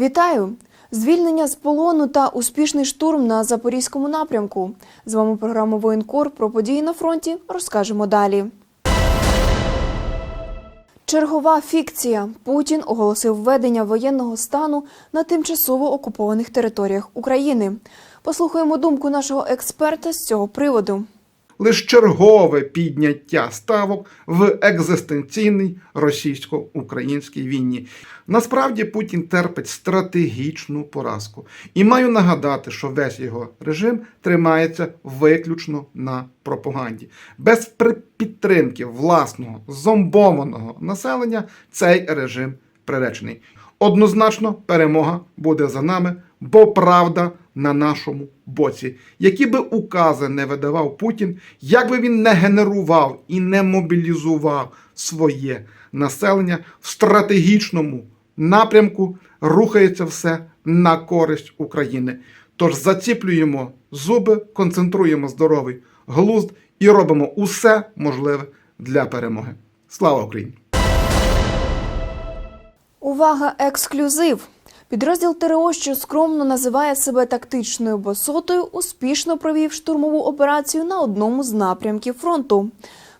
Вітаю! Звільнення з полону та успішний штурм на запорізькому напрямку. З вами програма Воєнкор про події на фронті. Розкажемо далі. Чергова фікція. Путін оголосив введення воєнного стану на тимчасово окупованих територіях України. Послухаємо думку нашого експерта з цього приводу. Лише чергове підняття ставок в екзистенційній російсько-українській війні. Насправді Путін терпить стратегічну поразку. І маю нагадати, що весь його режим тримається виключно на пропаганді. Без підтримки власного зомбованого населення цей режим приречений. Однозначно, перемога буде за нами, бо правда на нашому боці. Які би укази не видавав Путін, як би він не генерував і не мобілізував своє населення в стратегічному напрямку, рухається все на користь України. Тож заціплюємо зуби, концентруємо здоровий глузд і робимо усе можливе для перемоги. Слава Україні! Увага, ексклюзив! Підрозділ ТРО, що скромно називає себе тактичною босотою, успішно провів штурмову операцію на одному з напрямків фронту.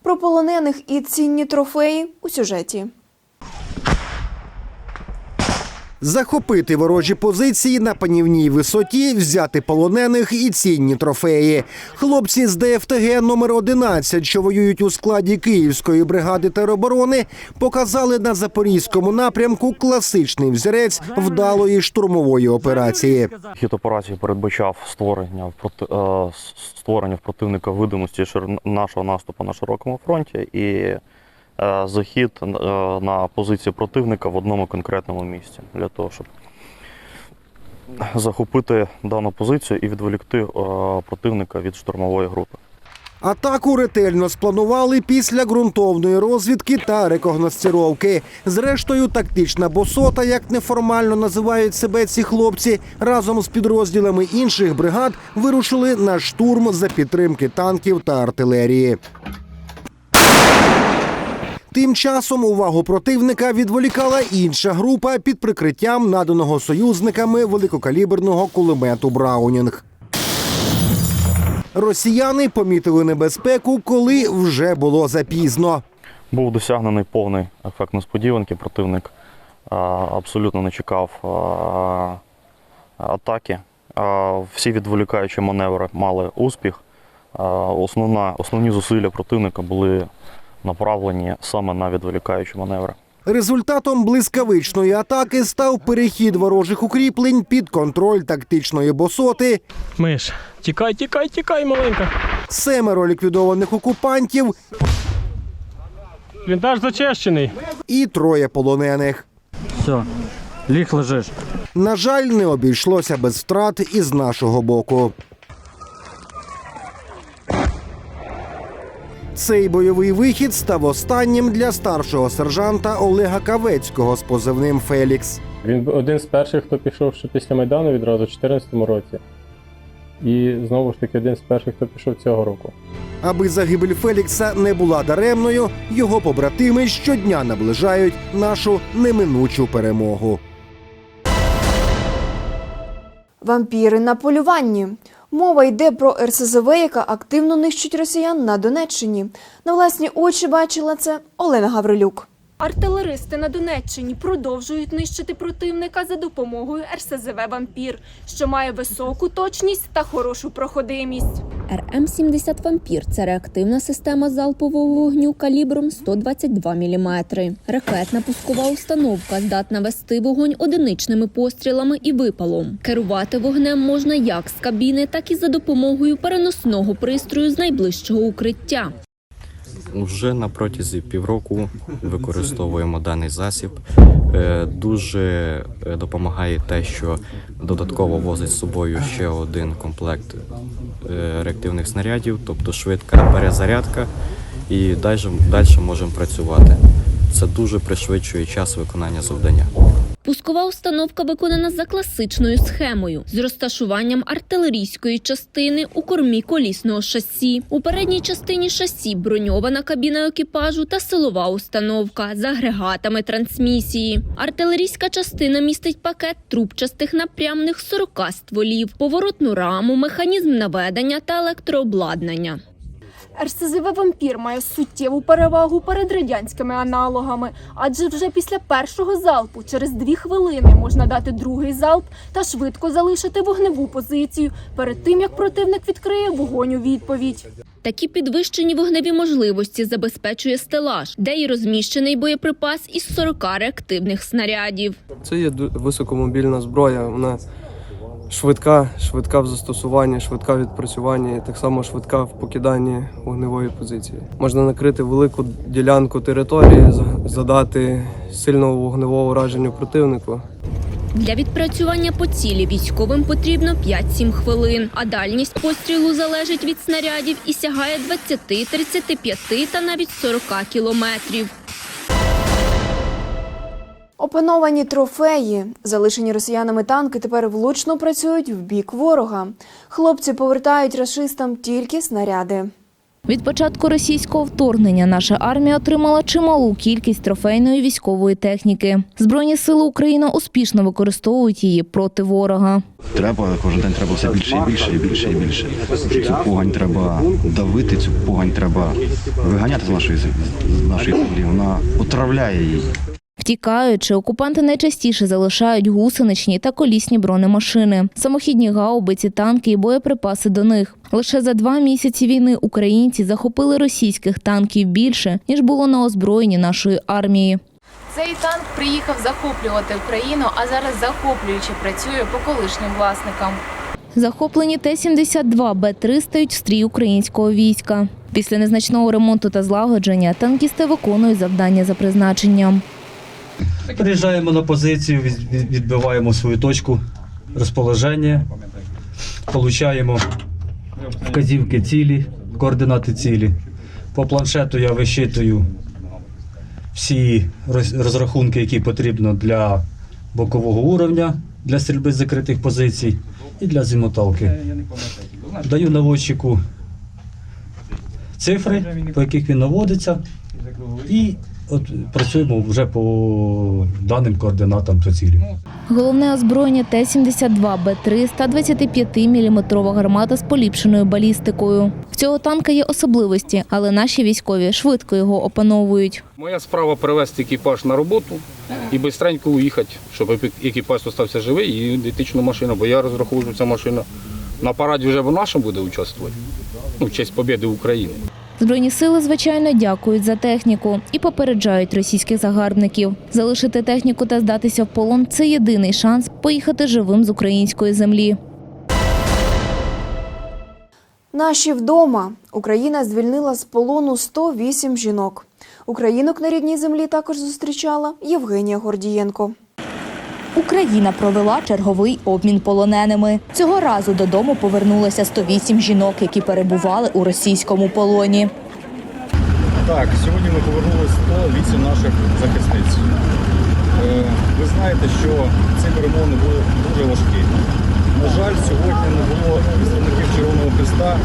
Про полонених і цінні трофеї у сюжеті. Захопити ворожі позиції на панівній висоті, взяти полонених і цінні трофеї. Хлопці з ДФТГ номер 11, що воюють у складі Київської бригади тероборони, показали на запорізькому напрямку класичний взірець вдалої штурмової операції. Хід операції передбачав створення в е, створення в противника видимості нашого наступу на широкому фронті і захід е, на позиції противника в одному конкретному місці для того, щоб захопити дану позицію і відволікти е, противника від штурмової групи. Атаку ретельно спланували після ґрунтовної розвідки та рекогностировки. Зрештою, тактична босота, як неформально називають себе ці хлопці, разом з підрозділами інших бригад вирушили на штурм за підтримки танків та артилерії. Тим часом увагу противника відволікала інша група під прикриттям наданого союзниками великокаліберного кулемету Браунінг. Росіяни помітили небезпеку, коли вже було запізно. Був досягнений повний ефект несподіванки. Противник абсолютно не чекав атаки. Всі відволікаючі маневри мали успіх. Основна, основні зусилля противника були направлені саме на відволікаючі маневри. Результатом блискавичної атаки став перехід ворожих укріплень під контроль тактичної босоти, Миш, тікай, тікай, тікай, маленька. семеро ліквідованих окупантів Вінтаж зачищений. і троє полонених. Все, ліг лежиш. На жаль, не обійшлося без втрат із нашого боку. Цей бойовий вихід став останнім для старшого сержанта Олега Кавецького з позивним Фелікс. Він один з перших, хто пішов ще після Майдану відразу в 2014 році. І знову ж таки один з перших, хто пішов цього року. Аби загибель Фелікса не була даремною, його побратими щодня наближають нашу неминучу перемогу. Вампіри на полюванні. Мова йде про РСЗВ, яка активно нищить росіян на Донеччині. На власні очі бачила це Олена Гаврилюк. Артилеристи на Донеччині продовжують нищити противника за допомогою РСЗВ «Вампір», що має високу точність та хорошу проходимість. РМ-70 «Вампір» – це реактивна система залпового вогню калібром 122 мм. Ракетна пускова установка здатна вести вогонь одиничними пострілами і випалом. Керувати вогнем можна як з кабіни, так і за допомогою переносного пристрою з найближчого укриття. Вже на протязі півроку використовуємо даний засіб. Е, Дуже е, допомагає те, що додатково возить з собою ще один комплект е, реактивних снарядів, тобто швидка перезарядка, і далі, далі можемо працювати. Це дуже пришвидшує час виконання завдання. Пускова установка виконана за класичною схемою з розташуванням артилерійської частини у кормі колісного шасі. У передній частині шасі броньована кабіна екіпажу та силова установка з агрегатами трансмісії. Артилерійська частина містить пакет трубчастих напрямних 40 стволів, поворотну раму, механізм наведення та електрообладнання. РСЗВ «Вампір» має суттєву перевагу перед радянськими аналогами, адже вже після першого залпу через дві хвилини можна дати другий залп та швидко залишити вогневу позицію перед тим, як противник відкриє вогонь у відповідь. Такі підвищені вогневі можливості забезпечує стелаж, де й розміщений боєприпас із 40 реактивних снарядів. Це є високомобільна зброя. Вона швидка, швидка в застосуванні, швидка в відпрацюванні, і так само швидка в покиданні вогневої позиції. Можна накрити велику ділянку території, за- задати сильного вогневого ураження противнику. Для відпрацювання по цілі військовим потрібно 5-7 хвилин, а дальність пострілу залежить від снарядів і сягає 20, 35 та навіть 40 кілометрів. Опановані трофеї, залишені росіянами танки тепер влучно працюють в бік ворога. Хлопці повертають рашистам тільки снаряди. Від початку російського вторгнення наша армія отримала чималу кількість трофейної військової техніки. Збройні сили України успішно використовують її проти ворога. Треба кожен день треба все більше і більше, і більше, і більше. Цю погань треба давити, цю погань треба виганяти з нашої з з нашої землі. Вона отравляє її. Втікаючи, окупанти найчастіше залишають гусеничні та колісні бронемашини, самохідні гаубиці, танки і боєприпаси до них. Лише за два місяці війни українці захопили російських танків більше ніж було на озброєнні нашої армії. Цей танк приїхав захоплювати Україну, а зараз захоплюючи працює по колишнім власникам. Захоплені Т-72 Б-3 стають в стрій українського війська. Після незначного ремонту та злагодження танкісти виконують завдання за призначенням. Приїжджаємо на позицію, від- від- відбиваємо свою точку розположення, получаємо вказівки цілі, координати цілі. По планшету я вищитую всі розрахунки, які потрібно для бокового уровня, для стрільби з закритих позицій і для зімоталки. Даю наводчику цифри, по яких він наводиться, і от працюємо вже по даним координатам по цілі. Головне озброєння Т-72 Б-3 125-мм гармата з поліпшеною балістикою. В цього танка є особливості, але наші військові швидко його опановують. Моя справа привезти екіпаж на роботу і швидко уїхати, щоб екіпаж залишився живий і ідентичну машину, бо я розраховую, що ця машина на параді вже вона наша буде участвувати. Ну, в честь побіди України. Збройні сили, звичайно, дякують за техніку і попереджають російських загарбників. Залишити техніку та здатися в полон це єдиний шанс поїхати живим з української землі. Наші вдома. Україна звільнила з полону 108 жінок. Українок на рідній землі також зустрічала Євгенія Гордієнко. Україна провела черговий обмін полоненими. Цього разу додому повернулося 108 жінок, які перебували у російському полоні. Так, сьогодні ми повернулися 108 наших захисниць. Е, Ви знаєте, що ці перемовини були дуже важкі. На жаль, сьогодні не було представників Червоного Христа,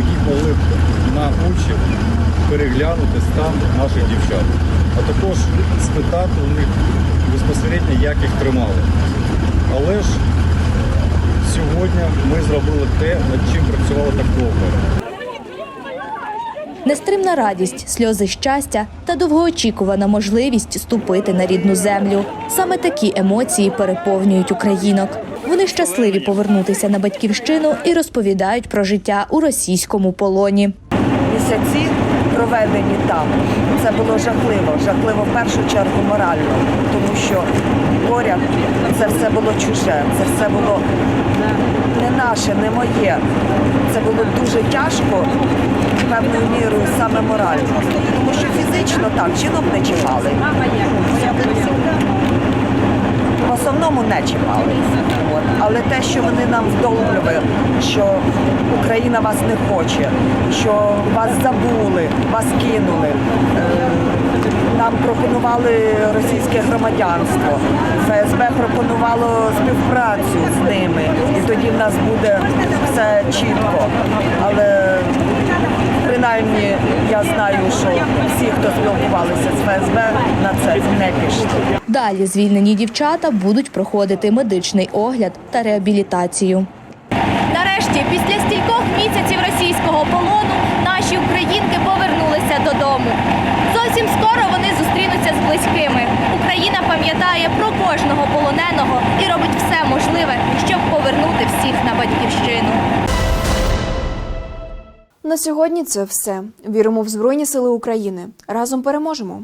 які могли б на очі переглянути стан наших дівчат, а також спитати у них безпосередньо, як їх тримали. Але ж сьогодні ми зробили те, над чим працювали так довго. Нестримна радість, сльози щастя та довгоочікувана можливість ступити на рідну землю. Саме такі емоції переповнюють українок. Вони щасливі повернутися на батьківщину і розповідають про життя у російському полоні. місяці, проведені там, це було жахливо. Жахливо в першу чергу морально, тому що поряд це все було чуже, це все було не наше, не моє. Це було дуже тяжко, певною мірою саме морально. Тому що фізично там жінок не чіпали. Основному не чіпали. От. Але те, що вони нам вдовлювали, що Україна вас не хоче, що вас забули, вас кинули. е, нам пропонували російське громадянство. ФСБ пропонувало співпрацю з ними, і тоді в нас буде все чітко. Але принаймні я знаю, що всі, хто спілкувалися з ФСБ, на це не пішли. Далі звільнені дівчата будуть проходити медичний огляд та реабілітацію. Нарешті, після стількох місяців російського полону, наші українки повернулися додому. Зовсім скоро вони зустрінуться з близькими. Україна пам'ятає про кожного полоненого і робить На сьогодні це все. Віримо в Збройні Сили України. Разом переможемо.